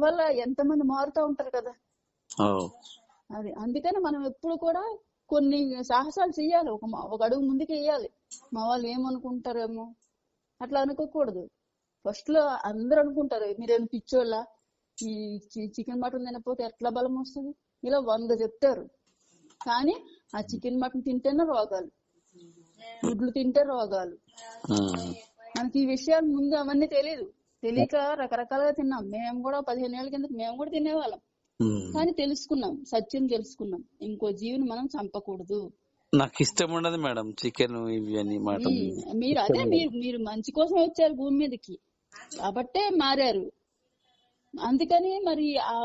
దానివల్ల ఎంతమంది మారుతూ ఉంటారు కదా. అది అందుకని మనం ఎప్పుడు కూడా కొన్ని సాహసాలు చెయ్యాలి. ఒక ఒక అడుగు ముందుకు వేయాలి. మా వాళ్ళు ఏమనుకుంటారేమో. అట్లా అనుకోకూడదు. ఫస్ట్లో అందరూ అనుకుంటారు మీరేం పిచ్చోళ్ళ? ఈ చికెన్ మటన్ తినకపోతే ఎట్లా బలం వస్తుంది? ఇలా వంద చెప్తారు. కానీ ఆ చికెన్ మటన్ తింటేనే రోగాలు. గుడ్లు తింటే రోగాలు. మనకి ఈ విషయాలు ముందు అవన్నీ తెలియదు తెలియక రకరకాలుగా తిన్నాం. మేము కూడా పదిహేను ఏళ్ళ కింద మేము కూడా తినేవాళ్ళం. కానీ తెలుసుకున్నాం. సత్యం తెలుసుకున్నాం. ఇంకో జీవిని మనం చంపకూడదు. నాకు ఇష్టం ఉండదు మేడం. చికెన్ ఇవి అని ఉమ్, మీరు అదే మీరు మీరు మంచి కోసం వచ్చారు భూమి మీదకి. కాబట్టే మారారు. అందుకని మరి ఆ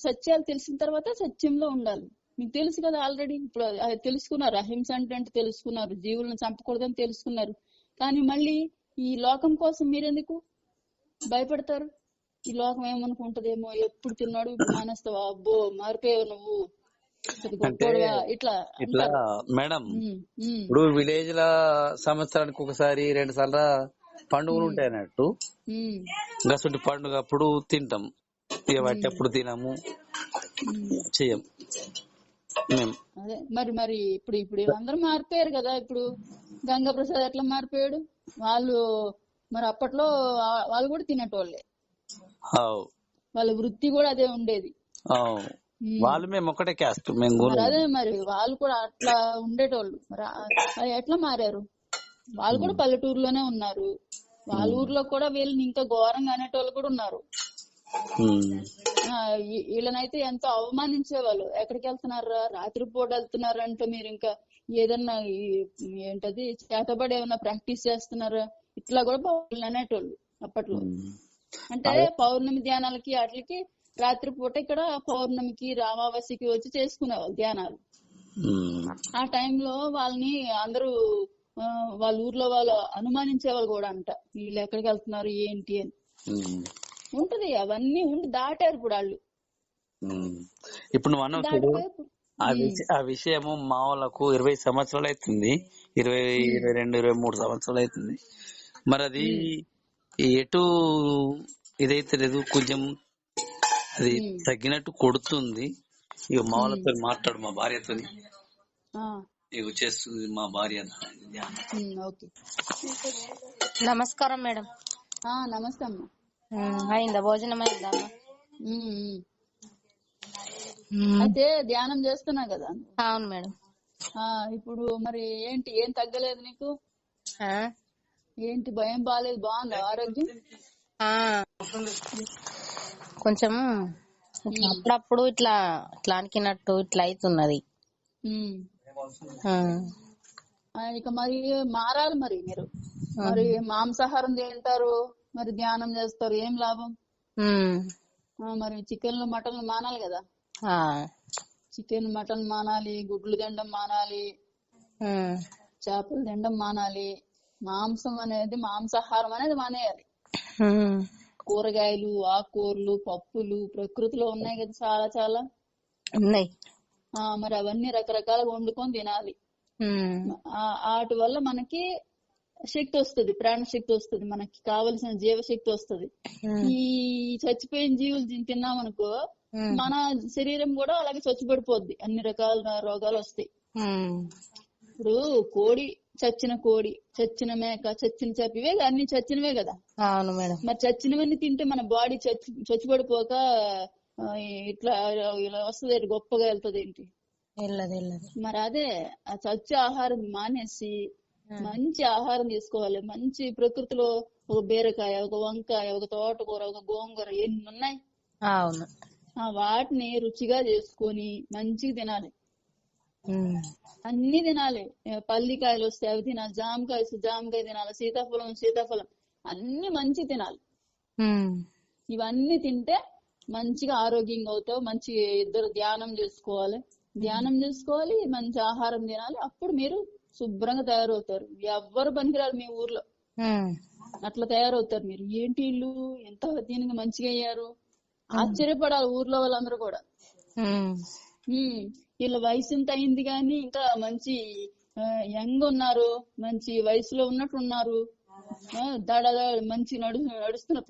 సత్యాలు తెలిసిన తర్వాత సత్యంలో ఉండాలి. మీకు తెలుసు కదా ఆల్రెడీ ఇప్పుడు తెలుసుకున్నారు. అహింస అంటే అంటే తెలుసుకున్నారు. జీవులను చంపకూడదని తెలుసుకున్నారు. కానీ మళ్ళీ ఈ లోకం కోసం మీరెందుకు? భయపడతారు. ఈ లోకం ఏమనుకుంటదేమో? ఎప్పుడు తిన్నాడు? ఇప్పుడు మానేస్తావా? అబ్బో మారిపోయావు నువ్వు. ఇట్లా. మేడం ఇప్పుడు విలేజ్ ల సంవత్సరానికి ఒకసారి రెండు సార్లు పండుగలు ఉంటాయి అన్నట్టు. గసటి పండుగ అప్పుడు తింటాం. బట్టి అప్పుడు తినము. చెయ్యం. అదే మరి మరి ఇప్పుడు ఇప్పుడు అందరూ మారిపోయారు కదా ఇప్పుడు. గంగా ప్రసాద్ ఎట్లా మారిపోయాడు? వాళ్ళు మరి అప్పట్లో వాళ్ళు కూడా తినేటోళ్ళే. వాళ్ళ వృత్తి కూడా అదే ఉండేది. వాళ్ళు మేము ఒకటే క్యాస్ట్ మేము అదే మరి వాళ్ళు కూడా అట్లా ఉండేటోళ్ళు. మరి ఎట్లా మారారు? వాళ్ళు కూడా పల్లెటూరులోనే ఉన్నారు. వాళ్ళ ఊర్లో కూడా వీళ్ళని ఇంకా ఘోరంగా అనేటోళ్ళు కూడా ఉన్నారు. వీళ్ళనైతే ఎంతో అవమానించేవాళ్ళు. ఎక్కడికి వెళ్తున్నారా రాత్రి పూట వెళ్తున్నారు అంటే మీరు ఇంకా. ఏదన్నా ఏంటది? చేతబడి ఏమన్నా ప్రాక్టీస్ చేస్తున్నారా? ఇట్లా కూడా వాళ్ళు అనేటోళ్ళు అప్పట్లో. అంటే పౌర్ణమి ధ్యానాలకి వాటికి రాత్రి పూట ఇక్కడ పౌర్ణమికి రామావాసికి వచ్చి చేసుకునేవాళ్ళు ధ్యానాలు. ఆ టైంలో వాళ్ళని అందరూ వాళ్ళ ఊర్లో వాళ్ళు అనుమానించేవాళ్ళు కూడా అంట. వీళ్ళు ఎక్కడికి వెళ్తున్నారు ఏంటి అని. ఉంటది అవన్నీ ఉండి దాటారు ఇప్పుడు వాళ్ళు. ఇప్పుడు నువ్వు అన్నావు ఆ విషయము మా వాళ్ళకు ఇరవై సంవత్సరాలు అవుతుంది. ఇరవై ఇరవై రెండు ఇరవై మూడు సంవత్సరాలు అవుతుంది. మరి అది ఎటు ఇదైతే లేదు కొంచెం అది తగ్గినట్టు కొడుతుంది. ఇక మా వాళ్ళతో మాట్లాడు మా భార్యతో ఆ, ఇక చేస్తుంది మా భార్య నమస్కారం మేడం. ఆ నమస్తే అమ్మా. అయిందా? భోజనం అయిందా అయితే ధ్యానం చేస్తున్నా కదా అవును మేడం. ఆ ఇప్పుడు మరి ఏంటి? ఏం తగ్గలేదు నీకు? ఆ? ఏంటి భయం బాగాలేదు బాగుందా ఆరోగ్యం. కొంచెం అప్పుడప్పుడు ఇట్లా ఇట్లా అనికినట్టు ఇట్లా అవుతున్నది ఇక మరి మారాలి మరి మీరు. మరి మాంసాహారం తింటారు మరి ధ్యానం చేస్తారు ఏం లాభం? మరి చికెన్ మటన్ మానాలి కదా? చికెన్ మటన్ మానాలి గుడ్లు తినడం మానాలి చేపలు తినడం మానాలి మాంసం అనేది మాంసాహారం అనేది మానేయాలి. కూరగాయలు ఆకుకూరలు పప్పులు ప్రకృతిలో ఉన్నాయి కదా చాలా చాలా. ఉన్నాయి. ఆ మరి అవన్నీ రకరకాలుగా వండుకొని తినాలి. వాటి వల్ల మనకి శక్తి వస్తుంది ప్రాణ శక్తి వస్తుంది మనకి కావలసిన జీవశక్తి వస్తుంది. ఈ చచ్చిపోయిన జీవులు తిన్- తిన్నామనుకో ఉమ్, మన శరీరం కూడా అలాగే చచ్చిపడిపోద్ది. అన్ని రకాల రోగాలు వస్తాయి. ఇప్పుడు కోడి చచ్చిన కోడి చచ్చిన మేక చచ్చిన చేప ఇవే అన్ని చచ్చినవే కదా. అవును మేడం. మరి చచ్చినవన్నీ తింటే మన బాడీ చచ్చి చచ్చిపడిపోక ఇట్లా ఇలా వస్తుంది గొప్పగా వెళ్తుంది ఏంటి? మరి అదే ఆ చచ్చే ఆహారం మానేసి మంచి ఆహారం తీసుకోవాలి. మంచి ప్రకృతిలో ఒక బీరకాయ ఒక వంకాయ ఒక తోటకూర ఒక గోంగూర ఎన్ని ఉన్నాయి? అవును. వాటిని రుచిగా చేసుకొని మంచిగా తినాలి. అన్ని తినాలి. పల్లికాయలు వస్తే అవి తినాలి జామకాయ వస్తే జామకాయ తినాలి సీతాఫలం సీతాఫలం అన్ని మంచి తినాలి. ఇవన్నీ తింటే మంచిగా ఆరోగ్యంగా అవుతావు మంచి ఇద్దరు ధ్యానం చేసుకోవాలి. ధ్యానం చేసుకోవాలి మంచి ఆహారం తినాలి. అప్పుడు మీరు శుభ్రంగా తయారవుతారు. ఎవ్వరు పనికిరారు మీ ఊర్లో. అట్లా తయారవుతారు మీరు. ఏంటి ఇల్లు? ఎంత దీనికి మంచిగా అయ్యారు? ఆశ్చర్యపడాలి ఊర్లో వాళ్ళందరూ కూడా. వీళ్ళ వయసు ఇంత అయింది కానీ ఇంకా మంచి యంగ్ ఉన్నారు మంచి వయసులో ఉన్నట్టు ఉన్నారు. దడ మంచి నడు నడుస్తున్న